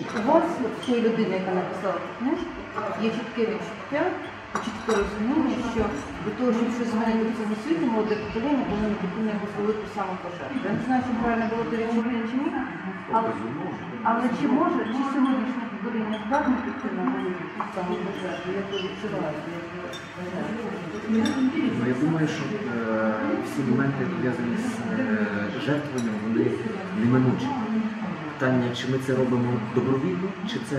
У вас, от цієї людини, яка написала цю книжку, є чітке відчуття, чітке розуміння, що для того, щоб щось змінити в цьому світі, молоде покоління повинно на якусь велику самопожертву. Я не знаю, чи правильно було те відчуття чи ні, але, але чи може, чи сьогоднішнє покоління здатне піти на велику самопожертву? Ви вважаєте? Ну, я думаю, що е, всі моменти пов'язані з е, жертвуванням, вони неминучі. Питання, чи ми це робимо добровільно, чи це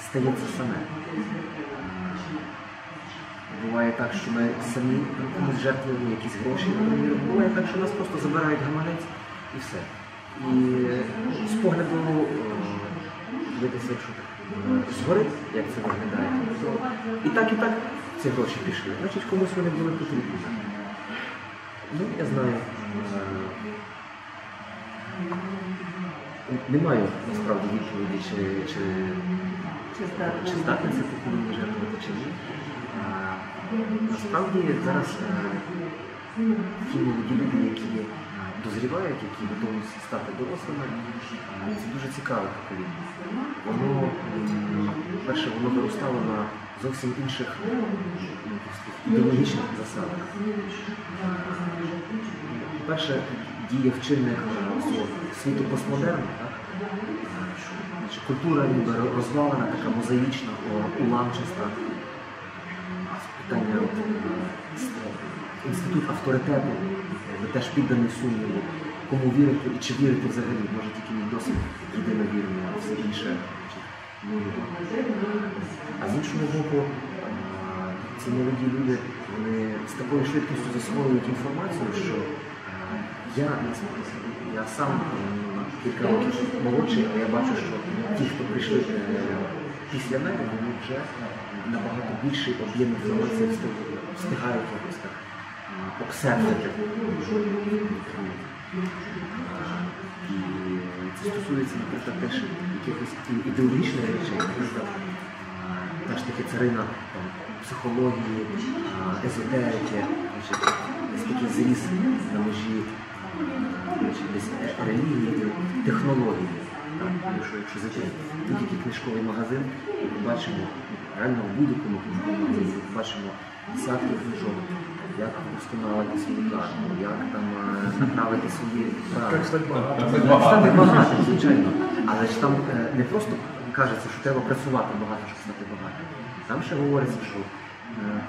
стається саме. Буває так, що ми самі жертвуємо якісь гроші. Буває так, що нас просто забирають гаманець і все. І е, з погляду е, дивитися, якщо е, згори, як це виглядає, і так, і так ці гроші пішли. Значить, комусь вони були потрібні. Ну, я знаю. Е, Не маю насправді відповіді, чи, чи, Чи чи здатне це покоління жертвувати, чи ні. Насправді зараз е, ті молоді люди, які дозрівають, які готові стати дорослими, е, це дуже цікаве покоління. Воно, перше, воно виростало на зовсім інших ідеологічних засадах. Перше, діє в чинних е, світу постмодерну, культура ніби розвалена, така мозаїчна, уламчаста. Питання е, інститут авторитету, е, теж підданий сумніву, кому вірити і чи вірити взагалі, може тільки мій досвід єдиновірний, а все інше. А з іншого боку, е, ці молоді люди вони з такою швидкістю засвоюють інформацію, що я, я сам кілька років молодший, але я бачу, що ті, хто прийшли е, після мене, вони вже набагато більший об'єм інформації встигають якось так обсердити. Це стосується, наприклад, теж якихось ідеологічних речей, наприклад, та ж таки царина психології, езотерики, значить, такий на межі десь релігії, технології. Так, якщо зайти будь-який книжковий магазин, ми бачимо реально в будь-якому книжковому магазині ми бачимо десятки книжок, як вдосконалити свою карту, як там е, направити свої вправи. Стати багатим, звичайно. Але ж там е, не просто кажеться, що треба працювати багато, щоб стати багатим. Там ще говориться, що е,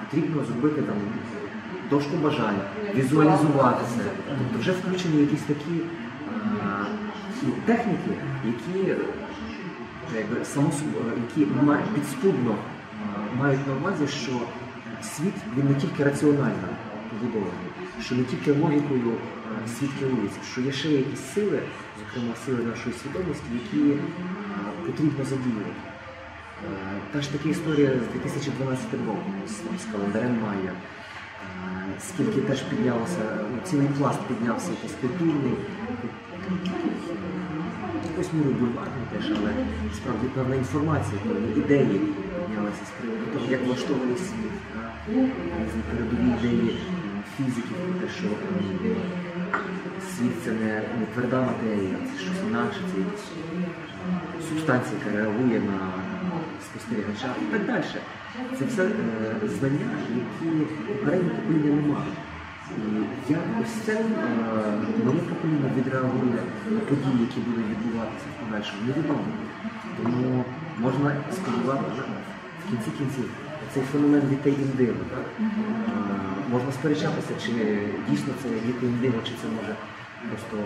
потрібно зробити там дошку бажань, візуалізувати це. Тобто вже включені якісь такі е, техніки, які, е, якби, само, які підспудно мають на увазі, що світ він не тільки раціонально побудований, що не тільки логікою світ керується, що є ще якісь сили, зокрема сили нашої свідомості, які потрібно задіювати. Е, Та ж таки історія з 2012 роком з, з календарем Майя. Скільки теж піднялося, ну, цілий пласт піднявся якийсь культурний, якось міру бульварний теж, але справді певна інформація, певні ідеї піднялися з приводу того, як влаштований світ, передові ідеї м, фізиків, те, що світ це не тверда матерія, це щось інакше, це якась субстанція, яка реагує на спостерігача і так далі. Це все е, знання, які попереднє покоління не мали. І як ось це е, моє покоління відреагує на події, які будуть відбуватися в подальшому, невідомо. Тому можна сподіватися в кінці кінців цей феномен дітей індиго. Е, можна сперечатися, чи дійсно це діти індиго, чи це може просто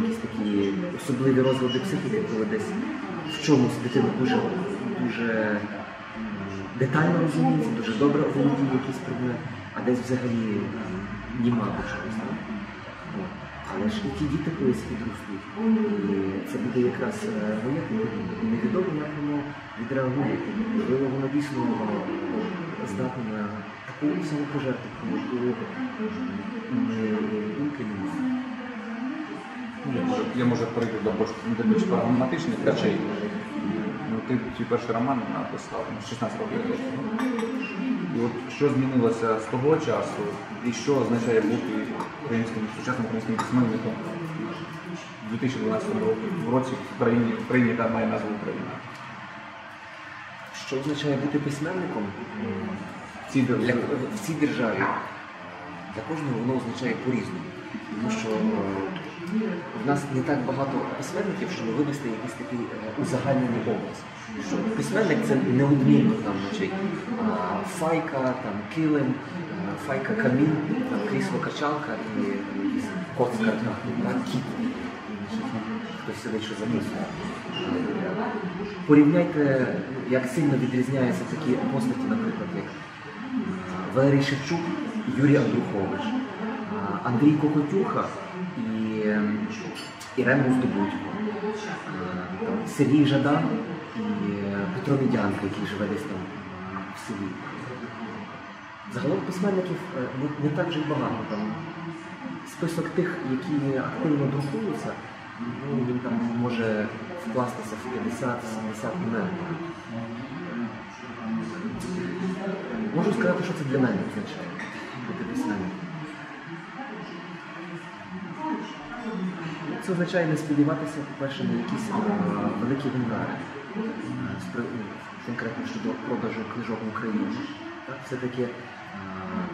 якісь такі особливі розлади психіки, коли десь в чомусь дитина дуже, дуже детально розуміється, дуже добре володіє якийсь предмет, а десь взагалі німа до чогось. Але ж і ті діти колись підростуть. І це буде якраз е, моє. І невідомо, як воно відреагує. Можливо, воно дійсно е, здатне на таку самопожертву, яку ми думки не маємо. Я може, більш до більш прагматичних речей. Ти твій перший роман написав ну, 16 років. тому. І от що змінилося з того часу, і що означає бути українським сучасним українським письменником у 2012 році в країні, в країні, яка має назву Україна. Що означає бути письменником? В цій державі. в цій державі для кожного воно означає по-різному. Тому що е, в нас не так багато письменників, щоб вивести якийсь такий е, узагальнений образ. Що письменник це неодмінно там, значить, файка, там, килим, файка камін, там, крісло качалка і якийсь коцкар, кіт. Хтось сидить, що записує. Порівняйте, як сильно відрізняються такі постаті, наприклад, як Валерій Шевчук Юрій Андрухович, Андрій Кокотюха і ем, Ірена Здобудько, Сергій Жадан і е, Петро Мідянко, який живе десь там в селі. Загалом письменників е, не, так вже й багато. Там список тих, які активно друкуються, ну, він там може вкластися в 50-70 імен. Можу сказати, що це для мене означає бути письменником. Це означає не сподіватися, по-перше, на якісь е, великі гонорари, е, ну, конкретно щодо продажу книжок в Україні. Так, все-таки е,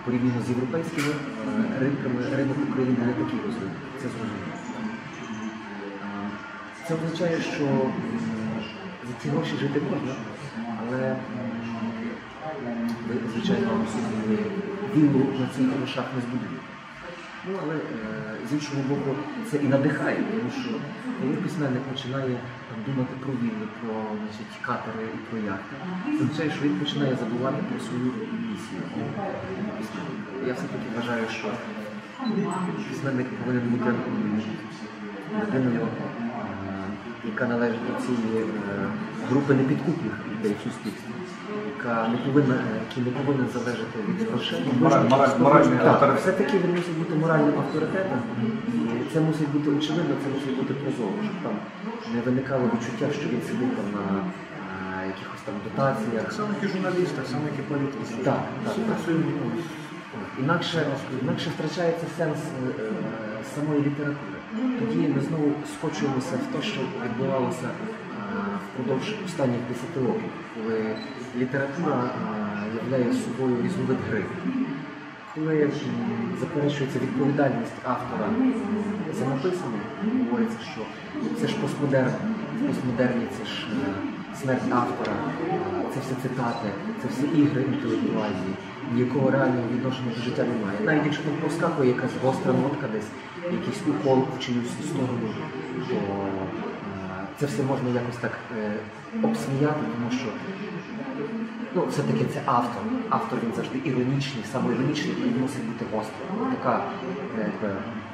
порівняно з європейськими ринками ринок України не такий розвинений. Це зрозуміло. Це означає, що за ці гроші жити можна, але ви, звичайно, віллу на цих грошах не збудуєте. Ну, але е, з іншого боку, це і надихає, тому що коли письменник починає думати про війну, про значить, катери і про яхти, це означає, що він починає забувати про свою місію. Я все-таки вважаю, що письменник повинен бути людиною, яка належить до цієї е, групи непідкупних людей в суспільстві, яка не повинна, е, який не повинен залежати від грошей. Все-таки він мусить бути моральним авторитетом, і це мусить бути очевидно, це мусить бути прозоро, щоб там не виникало відчуття, що він сидить там на е, якихось там дотаціях. Так само, як і журналіст, так само, як і політик. Так, так. Інакше, інакше втрачається сенс самої літератури. Тоді ми знову скочуємося в те, що відбувалося е, впродовж останніх 10 років, коли література е, являє собою різновид гри. Коли заперечується відповідальність автора за написане, говориться, що це ж постмодерн, постмодерні це ж е, смерть автора, це все цитати, це все ігри інтелектуальні, ніякого реального відношення до життя немає. Навіть якщо там проскакує якась гостра нотка десь, якийсь укол в чиюсь сторону, то е, це все можна якось так е, обсміяти, тому що Ну, все-таки це автор. Автор він завжди іронічний, самоіронічний, він мусить бути гострим. Така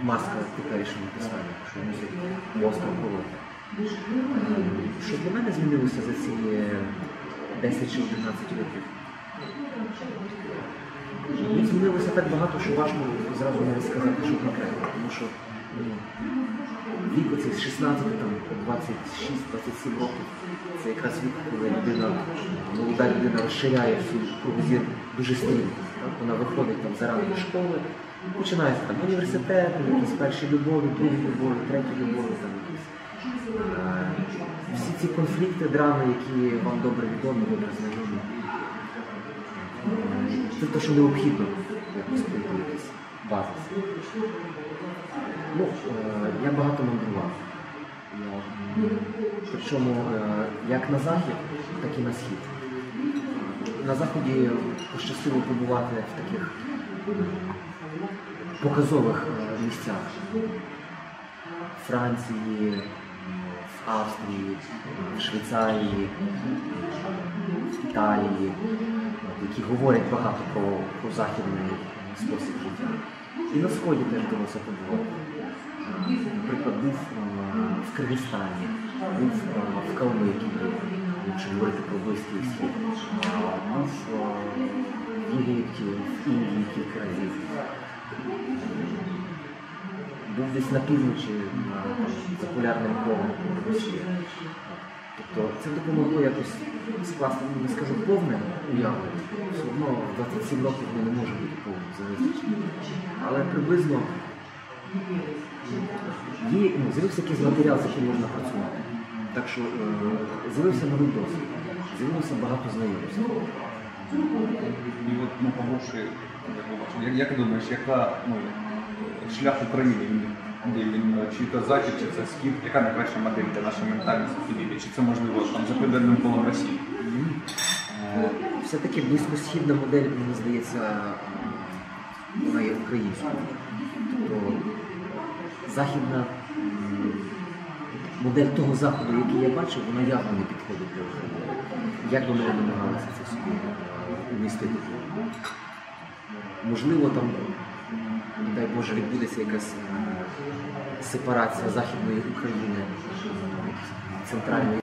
маска теперішнього письменника, що мусить гостро колоти. Е, Що для мене змінилося за ці е, 10 чи 11 років? Мені змінилося так багато, що важко зразу навіть сказати, що конкретно. Тому що ну, вік оцей з 16 там, по 26-27 років це якраз вік, коли людина, молода людина розширяє свій кругозір дуже стрімко. Вона виходить там зарано з школи, починається там університет, якісь перші любові, другі любові, треті любові, там якісь. Всі ці конфлікти, драми, які вам добре відомі, добре знайомі. Це те, що необхідно якось пройти базис. Ну, е, я багато мандрував. Причому е, як на захід, так і на схід. На заході пощастило побувати в таких показових е, місцях. Франції, в Австрії, в Швейцарії, в Італії, які говорять багато про, про західний спосіб життя. І на сході теж вдалося побувати. Е, Наприклад, був е, в Киргизстані, був е, в Калмикії, якщо говорити про Близький Схід, Е, був е, в Єгипті, в Індії кілька разів. Був десь на півночі, за полярним колом Росії. Тобто це допомогло якось скласти, ну, не скажу повне уявлення. Все одно в 27 років не може бути повним за. Але приблизно Є, ну, з'явився якийсь матеріал, з яким можна працювати. Так що е, з'явився новий досвід, з'явилося багато знайомств. І от ну, побувши, як як, ти думаєш, яка ну, шлях України, де він, чи то захід, чи це схід, яка найкраща модель для нашої ментальності? Чи це можливо там за південним полом Росії? Е, Все-таки близькосхідна модель, мені здається, вона є українською. Тобто західна модель того заходу, який я бачив, вона явно не підходить для України. Як ми намагалися це собі е. Можливо, там, дай Боже, відбудеться якась е, сепарація Західної України, центральної.